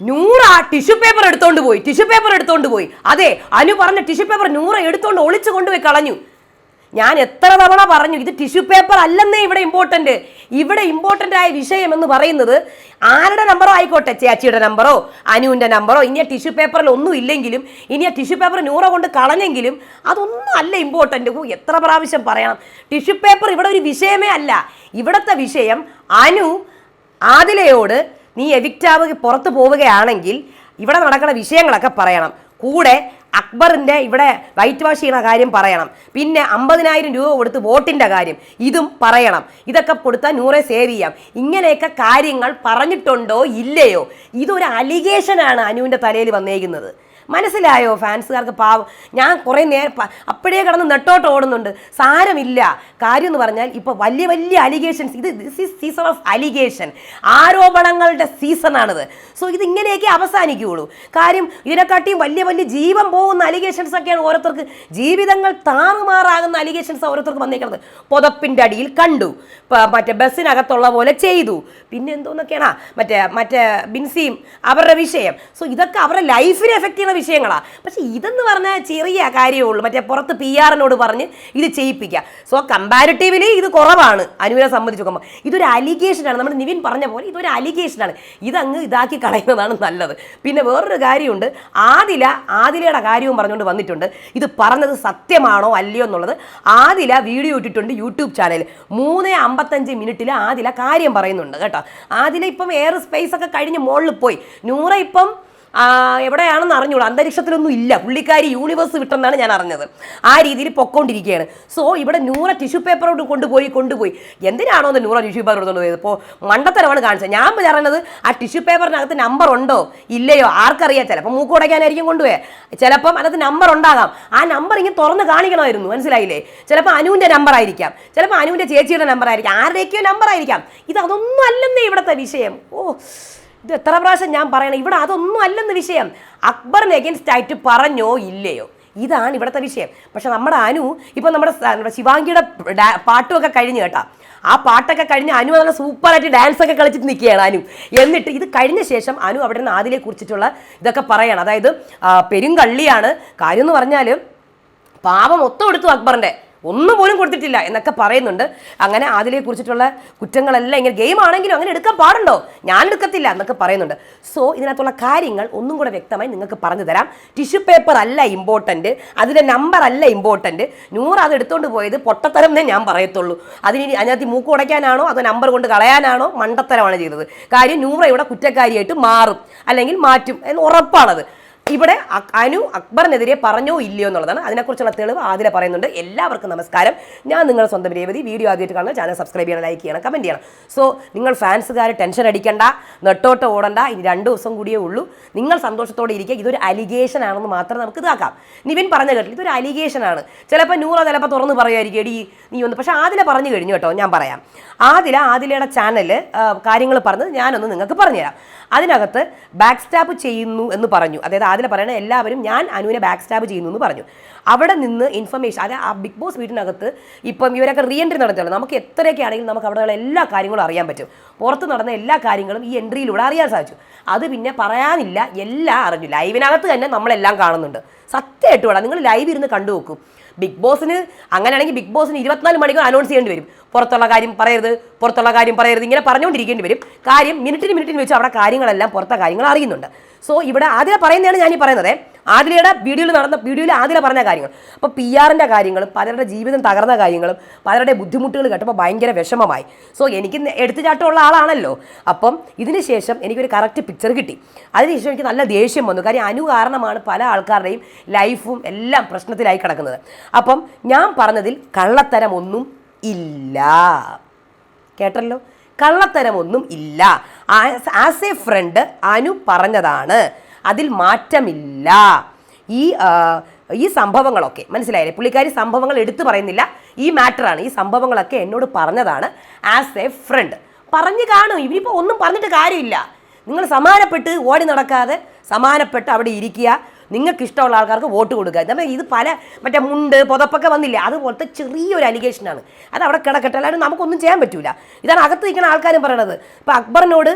Noora tissue paper എടുത്തോണ്ട് പോയി tissue paper എടുത്തോണ്ട് പോയി. അതെ അനു പറഞ്ഞ ടിഷ്യൂ പേപ്പർ നൂറ് എടുത്തോണ്ട് ഒളിച്ചു കൊണ്ടുപോയി കളഞ്ഞു. ഞാൻ എത്ര തവണ പറഞ്ഞു ഇത് ടിഷ്യൂ പേപ്പർ അല്ലെന്നേ ഇവിടെ ഇമ്പോർട്ടന്റ് ഇവിടെ ഇമ്പോർട്ടന്റ് ആയ വിഷയം എന്ന് പറയുന്നത് ആരുടെ നമ്പറോ ആയിക്കോട്ടെ ചേച്ചിയുടെ നമ്പറോ അനുവിന്റെ നമ്പറോ ഇനി ആ ടിഷ്യൂ പേപ്പറിൽ ഒന്നും ഇല്ലെങ്കിലും ഇനി ആ ടിഷ്യൂ പേപ്പർ നൂറ കൊണ്ട് കളഞ്ഞെങ്കിലും അതൊന്നും അല്ല ഇമ്പോർട്ടന്റ് എത്ര പ്രാവശ്യം പറയണം. ടിഷ്യൂ പേപ്പർ ഇവിടെ ഒരു വിഷയമേ അല്ല. ഇവിടുത്തെ വിഷയം അനു ആദിലയോട് നീ എവിക്റ്റാവുക പുറത്ത് പോവുകയാണെങ്കിൽ ഇവിടെ നടക്കുന്ന വിഷയങ്ങളൊക്കെ പറയണം. കൂടെ അക്ബറിന്റെ ഇവിടെ വൈറ്റ് വാഷ് ചെയ്യുന്ന കാര്യം പറയണം. പിന്നെ അമ്പതിനായിരം രൂപ കൊടുത്ത് വോട്ടിന്റെ കാര്യം ഇതും പറയണം. ഇതൊക്കെ കൊടുത്താൽ നൂറെ സേവ് ചെയ്യാം. ഇങ്ങനെയൊക്കെ കാര്യങ്ങൾ പറഞ്ഞിട്ടുണ്ടോ ഇല്ലയോ? ഇതൊരു അലിഗേഷനാണ് അനുവിന്റെ തലയിൽ വന്നേക്കുന്നത്. മനസ്സിലായോ ഫാൻസുകാർക്ക് പാവം? ഞാൻ കുറേ നേരം അപ്പോഴേ കിടന്ന് നെട്ടോട്ട് ഓടുന്നുണ്ട്. സാരമില്ല. കാര്യം എന്ന് പറഞ്ഞാൽ ഇപ്പോൾ വലിയ വലിയ അലിഗേഷൻസ്. ഇത് this is season of allegation ആരോപണങ്ങളുടെ സീസണാണിത്. സോ ഇത് ഇങ്ങനെയൊക്കെ അവസാനിക്കുകയുള്ളൂ കാര്യം ഇതിനെക്കാട്ടിയും വലിയ വലിയ ജീവൻ പോകുന്ന അലിഗേഷൻസ് ഒക്കെയാണ് ഓരോരുത്തർക്ക്. ജീവിതങ്ങൾ താറുമാറാകുന്ന അലിഗേഷൻസ് ഓരോരുത്തർക്ക് വന്നേക്കുന്നത് പുതപ്പിന്റെ അടിയിൽ കണ്ടു. മറ്റേ ബസ്സിനകത്തുള്ള പോലെ ചെയ്തു. പിന്നെ എന്തോന്നൊക്കെയാണ്? മറ്റേ മറ്റേ ബിൻസിയും അവരുടെ വിഷയം. സോ ഇതൊക്കെ അവരുടെ ലൈഫിനെ എഫക്റ്റ് ചെയ്യുന്ന വിഷയങ്ങളാണ് പക്ഷെ ഇതെന്ന് പറഞ്ഞാൽ ചെറിയ കാര്യമേ ഉള്ളൂ മറ്റേ പുറത്ത് പി ആറിനോട് പറഞ്ഞ് ഇത് ചെയ്യിപ്പിക്കുക സോ കമ്പാരിറ്റീവ്ലി ഇത് കുറവാണ്. അനുവിനെ സംബന്ധിച്ച് നോക്കുമ്പോൾ ഇതൊരു അലിഗേഷനാണ് നമ്മുടെ നിവിൻ പറഞ്ഞ പോലെ ഇതൊരു അലിഗേഷനാണ് ഇതങ്ങ് ഇതാക്കി കളയുന്നതാണ് നല്ലത്. പിന്നെ വേറൊരു കാര്യമുണ്ട്. ആദില ആദിലയുടെ കാര്യവും പറഞ്ഞുകൊണ്ട് വന്നിട്ടുണ്ട്. ഇത് പറഞ്ഞത് സത്യമാണോ അല്ലയോ എന്നുള്ളത് ആദില വീഡിയോ ഇട്ടിട്ടുണ്ട് യൂട്യൂബ് ചാനൽ മൂന്ന് അമ്പത്തഞ്ച് മിനിറ്റിൽ ആദില കാര്യം പറയുന്നുണ്ട് കേട്ടോ. ആദില ഇപ്പം എയർ സ്പേസ് ഒക്കെ കഴിഞ്ഞ് മുകളിൽ പോയി. നൂറ ഇപ്പം എവിടെയാണെന്ന് അറിഞ്ഞോളൂ അന്തരീക്ഷത്തിലൊന്നും ഇല്ല. പുള്ളിക്കാരി യൂണിവേഴ്സ് വിട്ടെന്നാണ് ഞാൻ അറിഞ്ഞത്. ആ രീതിയിൽ പൊക്കോണ്ടിരിക്കുകയാണ്. സോ ഇവിടെ നൂറ ടിഷ്യൂ പേപ്പറോട് കൊണ്ടുപോയി കൊണ്ടുപോയി. എന്തിനാണോ അത് നൂറ ടിഷ്യൂ പേപ്പർ കൊണ്ടുപോയത് ഇപ്പോൾ മണ്ടത്തരമാണ് കാണിച്ചത്. ഞാൻ പറയുന്നത് ആ ടിഷ്യൂ പേപ്പറിനകത്ത് നമ്പർ ഉണ്ടോ? ഇല്ലയോ? ആർക്കറിയാം. ചിലപ്പോൾ മൂക്ക് ഉടയ്ക്കാനായിരിക്കും കൊണ്ടുപോയത് ചിലപ്പം അതിനകത്ത് നമ്പർ ഉണ്ടാകാം. ആ നമ്പർ ഇങ്ങനെ തുറന്ന് കാണിക്കണമായിരുന്നു. മനസ്സിലായില്ലേ? ചിലപ്പോൾ അനുവിന്റെ നമ്പർ ആയിരിക്കാം. ചിലപ്പോൾ അനുവിന്റെ ചേച്ചിയുടെ നമ്പർ ആയിരിക്കാം. ആരുടെയൊക്കെയോ നമ്പർ ആയിരിക്കാം. ഇത് അതൊന്നും അല്ലെന്നേ ഇവിടുത്തെ വിഷയം. ഓ ഇത് എത്ര പ്രാവശ്യം ഞാൻ പറയണം? ഇവിടെ അതൊന്നും അല്ലെന്ന് വിഷയം. അക്ബറിന് എഗൻസ്റ്റ് ആയിട്ട് പറഞ്ഞോ ഇല്ലയോ? ഇതാണ് ഇവിടുത്തെ വിഷയം. പക്ഷെ നമ്മുടെ അനു ഇപ്പം നമ്മുടെ ശിവാംഗിയുടെ പാട്ടുമൊക്കെ കഴിഞ്ഞ് കേട്ടാ. ആ പാട്ടൊക്കെ കഴിഞ്ഞ് അനു നല്ല സൂപ്പറായിട്ട് ഡാൻസ് ഒക്കെ കളിച്ചിട്ട് നിൽക്കുകയാണ് അനു. എന്നിട്ട് ഇത് കഴിഞ്ഞ ശേഷം അനു അവിടെ നിന്ന് ആദിലെ കുറിച്ചിട്ടുള്ള ഇതൊക്കെ പറയണം. അതായത് പെരുങ്കള്ളിയാണ്. കാര്യം എന്ന് പറഞ്ഞാൽ പാപം മൊത്തം എടുത്തു അക്ബറിന്റെ. ഒന്നും പോലും കൊടുത്തിട്ടില്ല എന്നൊക്കെ പറയുന്നുണ്ട്. അങ്ങനെ അതിലെ കുറിച്ചിട്ടുള്ള കുറ്റങ്ങളെല്ലാം ഇങ്ങനെ ഗെയിം ആണെങ്കിലും അങ്ങനെ എടുക്കാൻ പാടുണ്ടോ? ഞാൻ എടുക്കത്തില്ല എന്നൊക്കെ പറയുന്നുണ്ട്. സോ ഇതിനകത്തുള്ള കാര്യങ്ങൾ ഒന്നും കൂടെ വ്യക്തമായി നിങ്ങൾക്ക് പറഞ്ഞു തരാം. ടിഷ്യൂ പേപ്പർ അല്ല ഇമ്പോർട്ടന്റ് അതിന്റെ നമ്പർ അല്ല ഇമ്പോർട്ടന്റ് നൂറ് അത് എടുത്തുകൊണ്ട് പോയത് പൊട്ടത്തരം എന്നേ ഞാൻ പറയത്തുള്ളൂ. അതിന് അതിനകത്ത് മൂക്ക് ഉടയ്ക്കാനാണോ അതോ നമ്പർ കൊണ്ട് കളയാനാണോ മണ്ടത്തരമാണ് ചെയ്തത്. കാര്യം നൂറ ഇവിടെ കുറ്റക്കാരിയായിട്ട് മാറും അല്ലെങ്കിൽ മാറ്റും എന്ന് ഉറപ്പാണത്. ഇവിടെ അനു അക്ബറിനെതിരെ പറഞ്ഞോ ഇല്ലയോ എന്നുള്ളതാണ്. അതിനെക്കുറിച്ചുള്ള തെളിവ് ആദ്യം പറയുന്നുണ്ട്. എല്ലാവർക്കും നമസ്കാരം. ഞാൻ നിങ്ങളുടെ സ്വന്തം രേവതി. വീഡിയോ ആദ്യമായിട്ട് കാണുന്ന ചാനൽ സബ്സ്ക്രൈബ് ചെയ്യണം ലൈക്ക് ചെയ്യണം കമന്റ് ചെയ്യണം. സോ നിങ്ങൾ ഫാൻസുകാർ ടെൻഷൻ അടിക്കണ്ട നെട്ടോട്ട് ഓടണ്ട. ഇനി രണ്ട് ദിവസം കൂടിയേ ഉള്ളൂ. നിങ്ങൾ സന്തോഷത്തോടെ ഇരിക്കുക. ഇതൊരു അലിഗേഷൻ ആണെന്ന് മാത്രം നമുക്ക് ഇതാക്കാം നിവിൻ പറഞ്ഞ കേട്ടില്ല ഇതൊരു അലിഗേഷൻ ആണ്. ചിലപ്പോൾ നൂറ ചിലപ്പോൾ തുറന്ന് പറയുമായിരിക്കും. എടി നീ ഒന്ന് പക്ഷേ ആദില പറഞ്ഞു കഴിഞ്ഞു കേട്ടോ. ഞാൻ പറയാം. ആദില ആദിലയുടെ ചാനൽ കാര്യങ്ങൾ പറഞ്ഞത് ഞാനൊന്ന് നിങ്ങൾക്ക് പറഞ്ഞുതരാം. അതിനകത്ത് ബാക്ക് സ്റ്റാപ്പ് ചെയ്യുന്നു എന്ന് പറഞ്ഞു. അതായത് ആദില പറയണ എല്ലാവരും ഞാൻ അനുവിനെ ബാക്ക് സ്റ്റാബ് ചെയ്യുന്നു എന്ന് പറഞ്ഞു. അവിടെ നിന്ന് ഇൻഫർമേഷൻ അതായത് ആ ബിഗ് ബോസ് വീട്ടിനകത്ത് ഇപ്പം ഇവരൊക്കെ റീ എൻട്രി നമുക്ക് എത്രയൊക്കെ ആണെങ്കിലും നമുക്ക് അവിടെയുള്ള എല്ലാ കാര്യങ്ങളും അറിയാൻ പറ്റും. പുറത്ത് നടന്ന എല്ലാ കാര്യങ്ങളും ഈ എൻട്രിയിലൂടെ അറിയാൻ സാധിച്ചു. അത് പിന്നെ പറയാനില്ല എല്ലാം അറിഞ്ഞു. ലൈവിനകത്ത് തന്നെ നമ്മളെല്ലാം കാണുന്നുണ്ട്. സത്യമായിട്ട് വേണം. നിങ്ങൾ ലൈവ് ഇരുന്ന് കണ്ടു നോക്കും ബിഗ് ബോസിന് അങ്ങനെയാണെങ്കിൽ ബിഗ് ബോസിന് ഇരുപത്തിനാല് മണിക്കൂർ അനൗൺസ് ചെയ്യേണ്ടി വരും. പുറത്തുള്ള കാര്യം പറയരുത് പുറത്തുള്ള കാര്യം പറയരുത് ഇങ്ങനെ പറഞ്ഞുകൊണ്ടിരിക്കേണ്ടി വരും. കാര്യം മിനിറ്റിന് മിനിറ്റിന് വെച്ച് അവിടെ കാര്യങ്ങളെല്ലാം പുറത്തെ കാര്യങ്ങൾ അറിയുന്നുണ്ട്. സോ ഇവിടെ ആദ്യം പറയുന്നതാണ് ഞാൻ ഈ പറയുന്നത്. ആദിലയുടെ വീഡിയോയിൽ നടന്ന വീഡിയോയിൽ ആദില പറഞ്ഞ കാര്യങ്ങൾ. അപ്പോൾ പി ആറിന്റെ കാര്യങ്ങളും പലരുടെ ജീവിതം തകർന്ന കാര്യങ്ങളും പലരുടെ ബുദ്ധിമുട്ടുകൾ കേട്ടപ്പോൾ ഭയങ്കര വിഷമമായി. സോ എനിക്ക് എടുത്തുചാട്ടമുള്ള ആളാണല്ലോ. അപ്പം ഇതിന് ശേഷം എനിക്കൊരു കറക്റ്റ് പിക്ചർ കിട്ടി. അതിനുശേഷം എനിക്ക് നല്ല ദേഷ്യം വന്നു. കാര്യം അനു കാരണമാണ് പല ആൾക്കാരുടെയും ലൈഫും എല്ലാം പ്രശ്നത്തിലായി കിടക്കുന്നത്. അപ്പം ഞാൻ പറഞ്ഞതിൽ കള്ളത്തരം ഒന്നും ഇല്ല. കേട്ടല്ലോ? കള്ളത്തരമൊന്നും ഇല്ല. ആസ് എ ഫ്രണ്ട് അനു പറഞ്ഞതാണ്. അതിൽ മാറ്റമില്ല. ഈ ഈ സംഭവങ്ങളൊക്കെ മനസ്സിലായില്ലേ? പുള്ളിക്കാരി സംഭവങ്ങൾ എടുത്തു പറയുന്നില്ല. ഈ മാറ്ററാണ് ഈ സംഭവങ്ങളൊക്കെ എന്നോട് പറഞ്ഞതാണ് ആസ് എ ഫ്രണ്ട് പറഞ്ഞു കാണും. ഇവരിപ്പോൾ ഒന്നും പറഞ്ഞിട്ട് കാര്യമില്ല. നിങ്ങൾ സമാനപ്പെട്ട് ഓടി നടക്കാതെ സമാനപ്പെട്ട് അവിടെ ഇരിക്കുക. നിങ്ങൾക്ക് ഇഷ്ടമുള്ള ആൾക്കാർക്ക് വോട്ട് കൊടുക്കുക. നമ്മൾ ഇത് പല മറ്റേ മുണ്ട് പുതപ്പൊക്കെ വന്നില്ല? അതുപോലത്തെ ചെറിയൊരു അലിഗേഷനാണ് അത് അവിടെ കിടക്കട്ടെ. അല്ലാണ്ട് നമുക്കൊന്നും ചെയ്യാൻ പറ്റൂല. ഇതാണ് അകത്ത് നിൽക്കുന്ന ആൾക്കാരും പറയണത്. ഇപ്പം അക്ബറിനോട്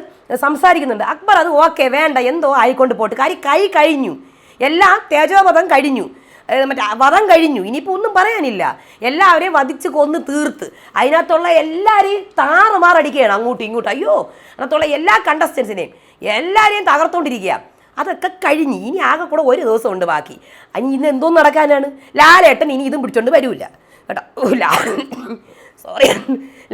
സംസാരിക്കുന്നുണ്ട്. അക്ബർ അത് ഓക്കെ വേണ്ട എന്തോ ആയിക്കൊണ്ട് പോട്ട്. കാര്യം കൈ കഴിഞ്ഞു. എല്ലാം തേജോവധം കഴിഞ്ഞു. മറ്റേ വധം കഴിഞ്ഞു. ഇനിയിപ്പോൾ ഒന്നും പറയാനില്ല. എല്ലാവരെയും വധിച്ച് കൊന്ന് തീർത്ത്. അതിനകത്തുള്ള എല്ലാവരെയും താറുമാറടിക്കുകയാണ് അങ്ങോട്ടും ഇങ്ങോട്ടും. അയ്യോ അതിനകത്തുള്ള എല്ലാ കണ്ടസ്റ്റൻസിനെയും എല്ലാവരെയും തകർത്തോണ്ടിരിക്കുക അതൊക്കെ കഴിഞ്ഞ് ഇനി ആകെ കൂടെ ഒരു ദിവസമുണ്ട് ബാക്കി. ഇനി ഇന്ന് എന്തോ നടക്കാനാണ്? ലാലേട്ടൻ ഇനി ഇതും പിടിച്ചോണ്ട് വരൂല. കേട്ടോ? ലാ സോറി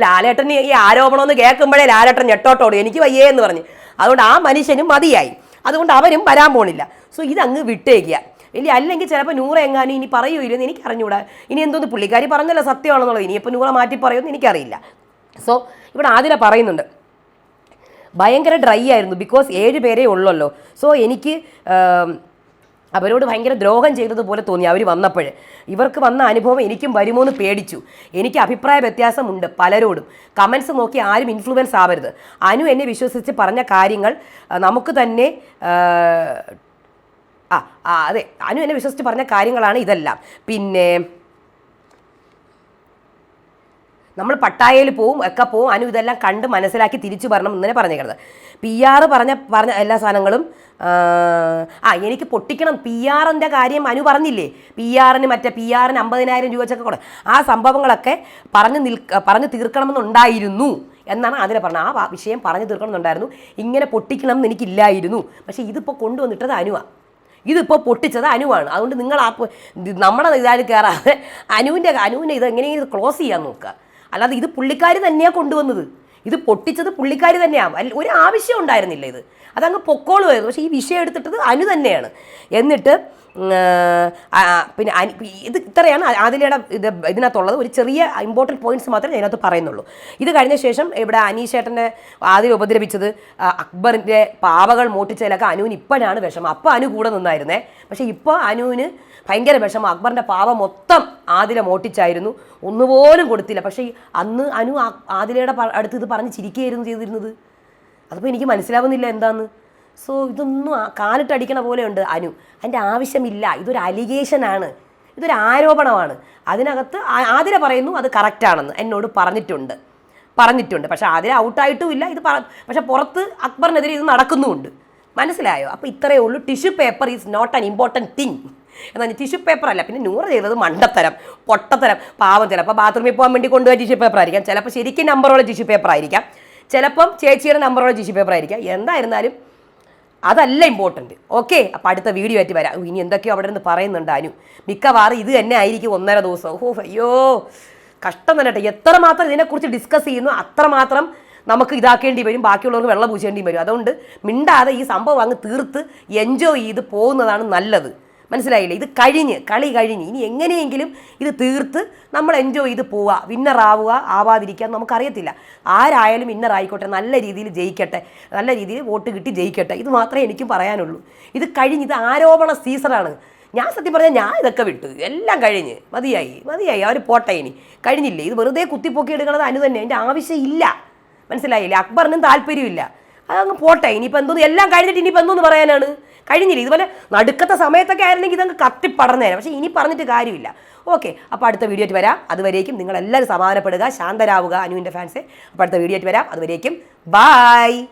ലാലേട്ടൻ ഈ ആരോപണമെന്ന് കേൾക്കുമ്പോഴേ ലാലേട്ടൻ ഞെട്ടോട്ടോടും. എനിക്ക് വയ്യേ എന്ന് പറഞ്ഞ്. അതുകൊണ്ട് ആ മനുഷ്യനും മതിയായി. അതുകൊണ്ട് അവരും വരാൻ പോണില്ല. സോ ഇതങ്ങ് വിട്ടേക്കുക. ഇല്ല അല്ലെങ്കിൽ ചിലപ്പോൾ നൂറ എങ്ങാനും ഇനി പറയൂലെന്ന് എനിക്ക് അറിഞ്ഞൂടാ ഇനി എന്തോന്ന് പുള്ളിക്കാരി പറഞ്ഞല്ലോ സത്യമാണെന്നുള്ളത്. ഇനിയിപ്പോൾ നൂറ മാറ്റി പറയുമെന്ന് എനിക്കറിയില്ല. സോ ഇവിടെ ആതിര പറയുന്നുണ്ട്. ഭയങ്കര ഡ്രൈ ആയിരുന്നു. ബിക്കോസ് ഏഴ് പേരേ ഉള്ളല്ലോ. സോ എനിക്ക് അവരോട് ഭയങ്കര ദ്രോഹം ചെയ്തതുപോലെ തോന്നി അവർ വന്നപ്പോൾ ഇവർക്ക് വന്ന അനുഭവം എനിക്കും വരുമോ എന്ന് പേടിച്ചു. എനിക്ക് അഭിപ്രായ വ്യത്യാസമുണ്ട് പലരോടും. കമൻസ് നോക്കി ആരും ഇൻഫ്ലുവൻസ് ആവരുത്. അനു എന്നെ വിശ്വസിച്ച് പറഞ്ഞ കാര്യങ്ങൾ നമുക്ക് തന്നെ ആ, അതെ അനു എന്നെ വിശ്വസിച്ച് പറഞ്ഞ കാര്യങ്ങളാണ് ഇതെല്ലാം. പിന്നെ നമ്മൾ പട്ടായയിൽ പോവും ഒക്കെ പോവും. അനു ഇതെല്ലാം കണ്ട് മനസ്സിലാക്കി തിരിച്ചു വരണം എന്നേ പറഞ്ഞേക്കുന്നത് പി ആർ പറഞ്ഞ പറഞ്ഞ എല്ലാ സാധനങ്ങളും ആ, എനിക്ക് പൊട്ടിക്കണം. പി ആറിന്റെ കാര്യം അനു പറഞ്ഞില്ലേ? പി ആറിന് മറ്റേ പി ആറിന് അമ്പതിനായിരം രൂപ വെച്ചൊക്കെ കൂടെ. ആ സംഭവങ്ങളൊക്കെ പറഞ്ഞു നിൽക്ക പറഞ്ഞു തീർക്കണമെന്നുണ്ടായിരുന്നു എന്നാണ് അതിനെ പറഞ്ഞത്. ആ വിഷയം പറഞ്ഞു തീർക്കണമെന്നുണ്ടായിരുന്നു. ഇങ്ങനെ പൊട്ടിക്കണം എന്ന് എനിക്കില്ലായിരുന്നു. പക്ഷേ ഇതിപ്പോൾ കൊണ്ടുവന്നിട്ടത് അനുവാണ് ഇതിപ്പോൾ പൊട്ടിച്ചത് അനുവാണ്. അതുകൊണ്ട് നിങ്ങൾ ആ നമ്മുടെ ഇതായി കയറാതെ അനുവിന്റെ അനുവിന്റെ ഇത് എങ്ങനെയെങ്കിലും ക്ലോസ് ചെയ്യാൻ നോക്കുക. അല്ലാതെ ഇത് പുള്ളിക്കാരി തന്നെയാണ് കൊണ്ടുവന്നത്. ഇത് പൊട്ടിച്ചത് പുള്ളിക്കാരി തന്നെയാണ് ഒരു ആവശ്യം ഉണ്ടായിരുന്നില്ല ഇത്. അതങ്ങ് പൊക്കോളുമായിരുന്നു പക്ഷേ ഈ വിഷയം എടുത്തിട്ടത് അനു തന്നെയാണ്. എന്നിട്ട് പിന്നെ ഇത് ഇത്രയാണ് ആദിലയുടെ ഇത് ഇതിനകത്തുള്ളത്. ഒരു ചെറിയ ഇമ്പോർട്ടന്റ് പോയിന്റ്സ് മാത്രമേ ഇതിനകത്ത് പറയുന്നുള്ളൂ. ഇത് കഴിഞ്ഞ ശേഷം ഇവിടെ അനീഷേട്ടനെ ആദിൽ ഉപദ്രവിച്ചത് അക്ബറിന്റെ പാവകൾ മോട്ടിച്ചതിലൊക്കെ അനുവിന് ഇപ്പോഴാണ് വിഷമം. അപ്പോൾ അനു കൂടെ നിന്നായിരുന്നേ. പക്ഷേ ഇപ്പോൾ അനുവിന് ഭയങ്കര വിഷമം. അക്ബറിന്റെ പാവ മൊത്തം ആദില മോട്ടിച്ചായിരുന്നു ഒന്നുപോലും കൊടുത്തില്ല. പക്ഷേ അന്ന് അനു ആദിലയുടെ അടുത്ത് ഇത് പറഞ്ഞ് ചിരിക്കുകയായിരുന്നു ചെയ്തിരുന്നത്. അതിപ്പോൾ എനിക്ക് മനസ്സിലാവുന്നില്ല എന്താന്ന്. സോ ഇതൊന്നും കാലിട്ടടിക്കണ പോലെയുണ്ട് അനു. അതിന്റെ ആവശ്യമില്ല. ഇതൊരു അലിഗേഷനാണ് ഇതൊരു ആരോപണമാണ്. അതിനകത്ത് ആതിര പറയുന്നു അത് കറക്റ്റാണെന്ന് എന്നോട് പറഞ്ഞിട്ടുണ്ട്. പറഞ്ഞിട്ടുണ്ട്. പക്ഷേ ആതിര ഔട്ടായിട്ടും ഇല്ല ഇത് പക്ഷെ പുറത്ത് അക്ബറിനെതിരെ ഇത് നടക്കുന്നുമുണ്ട്. മനസ്സിലായോ? അപ്പോൾ ഇത്രയേ ഉള്ളൂ. Tissue paper is not an important thing എന്നാൽ ടിഷ്യൂ പേപ്പർ അല്ല പിന്നെ നൂറ് ചെയ്തത് മണ്ടത്തരം പൊട്ടത്തരം പാവം ചിലപ്പോൾ ബാത്റൂമിൽ പോകാൻ വേണ്ടി കൊണ്ടുപോയ ടിഷ്യൂ പേപ്പർ ആയിരിക്കാം. ചിലപ്പോൾ ശരിക്കും നമ്പറുള്ള ടിഷ്യൂ പേപ്പർ ആയിരിക്കാം. ചിലപ്പം ചേച്ചിയുടെ നമ്പറുള്ള ടിഷ്യൂ പേപ്പർ ആയിരിക്കാം. എന്തായിരുന്നാലും അതല്ല ഇമ്പോർട്ടന്റ് ഓക്കെ അപ്പോൾ അടുത്ത വീഡിയോ ആയിട്ട് വരാം. ഇനി എന്തൊക്കെയോ അവിടെ നിന്ന് പറയുന്നുണ്ട് അനു. മിക്കവാറും ഇത് തന്നെ ആയിരിക്കും ഒന്നര ദിവസം. ഓഹോ അയ്യോ കഷ്ടം തന്നെ എത്ര മാത്രം ഇതിനെക്കുറിച്ച് ഡിസ്കസ് ചെയ്യുന്നു അത്രമാത്രം നമുക്ക് ഇതാക്കേണ്ടി വരും ബാക്കിയുള്ളവർക്ക് വെള്ളം പൂശേണ്ടി വരും. അതുകൊണ്ട് മിണ്ടാതെ ഈ സംഭവം അങ്ങ് തീർത്ത് എൻജോയ് ചെയ്ത് പോകുന്നതാണ് നല്ലത്. മനസ്സിലായില്ലേ? ഇത് കഴിഞ്ഞ് കളി കഴിഞ്ഞ്. ഇനി എങ്ങനെയെങ്കിലും ഇത് തീർത്ത് നമ്മൾ എൻജോയ് ചെയ്ത് പോവുക. വിന്നറാവുക ആവാതിരിക്കുക നമുക്കറിയത്തില്ല. ആരായാലും വിന്നർ ആയിക്കോട്ടെ നല്ല രീതിയിൽ ജയിക്കട്ടെ. നല്ല രീതിയിൽ വോട്ട് കിട്ടി ജയിക്കട്ടെ. ഇത് മാത്രമേ എനിക്കും പറയാനുള്ളൂ. ഇത് കഴിഞ്ഞ് ഇത് ആരോപണ സീസണാണ് ഞാൻ സത്യം പറഞ്ഞാൽ ഞാൻ ഇതൊക്കെ വിട്ടു. എല്ലാം കഴിഞ്ഞ്. മതിയായി മതിയായി. അവർ പോട്ടെ ഇനി. കഴിഞ്ഞില്ലേ? ഇത് വെറുതെ കുത്തിപ്പൊക്കി എടുക്കണത് അനു തന്നെ. എന്റെ ആവശ്യമില്ല മനസ്സിലായില്ലേ? അക്ബറിനും താല്പര്യമില്ല. അതങ്ങ് പോട്ടെ. ഇനിയിപ്പോൾ എന്തോന്ന്? എല്ലാം കഴിഞ്ഞിട്ട് ഇനിയിപ്പോൾ എന്തോന്ന് പറയാനാണ്? കഴിഞ്ഞില്ല? ഇതുപോലെ നടുക്കത്തെ സമയത്തൊക്കെ ആയിരുന്നെങ്കിൽ ഇതങ്ങ് കത്തിപ്പടർന്നേനെ പക്ഷേ ഇനി പറഞ്ഞിട്ട് കാര്യമില്ല. ഓക്കെ അപ്പോൾ അടുത്ത വീഡിയോ ആയിട്ട് വരാം. അതുവരേക്കും നിങ്ങളെല്ലാവരും സമാധാനപ്പെടുക ശാന്തരാവുക അനുവിന്റെ ഫാൻസ്. അപ്പോൾ അടുത്ത വീഡിയോ ആയിട്ട് വരാം. അതുവരേക്കും ബായ്